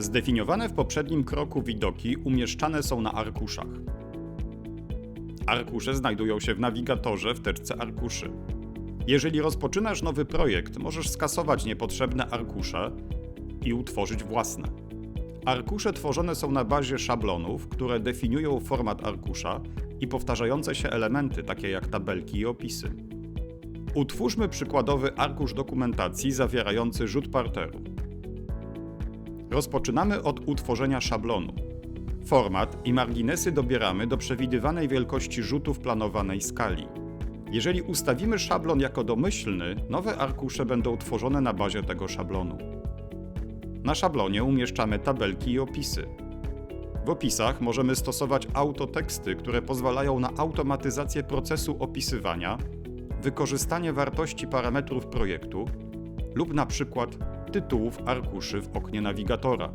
Zdefiniowane w poprzednim kroku widoki umieszczane są na arkuszach. Arkusze znajdują się w nawigatorze w teczce arkuszy. Jeżeli rozpoczynasz nowy projekt, możesz skasować niepotrzebne arkusze i utworzyć własne. Arkusze tworzone są na bazie szablonów, które definiują format arkusza i powtarzające się elementy, takie jak tabelki i opisy. Utwórzmy przykładowy arkusz dokumentacji zawierający rzut parteru. Rozpoczynamy od utworzenia szablonu. Format i marginesy dobieramy do przewidywanej wielkości rzutu w planowanej skali. Jeżeli ustawimy szablon jako domyślny, nowe arkusze będą tworzone na bazie tego szablonu. Na szablonie umieszczamy tabelki i opisy. W opisach możemy stosować autoteksty, które pozwalają na automatyzację procesu opisywania, wykorzystanie wartości parametrów projektu lub na przykład tytułów arkuszy w oknie nawigatora.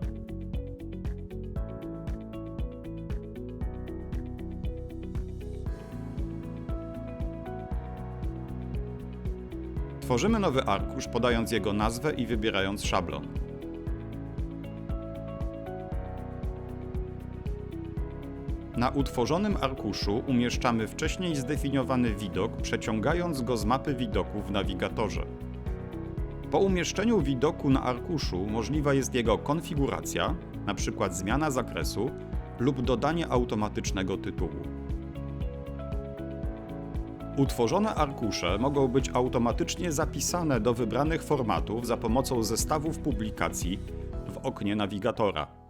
Tworzymy nowy arkusz, podając jego nazwę i wybierając szablon. Na utworzonym arkuszu umieszczamy wcześniej zdefiniowany widok, przeciągając go z mapy widoków w nawigatorze. Po umieszczeniu widoku na arkuszu możliwa jest jego konfiguracja, np. zmiana zakresu lub dodanie automatycznego tytułu. Utworzone arkusze mogą być automatycznie zapisane do wybranych formatów za pomocą zestawów publikacji w oknie nawigatora.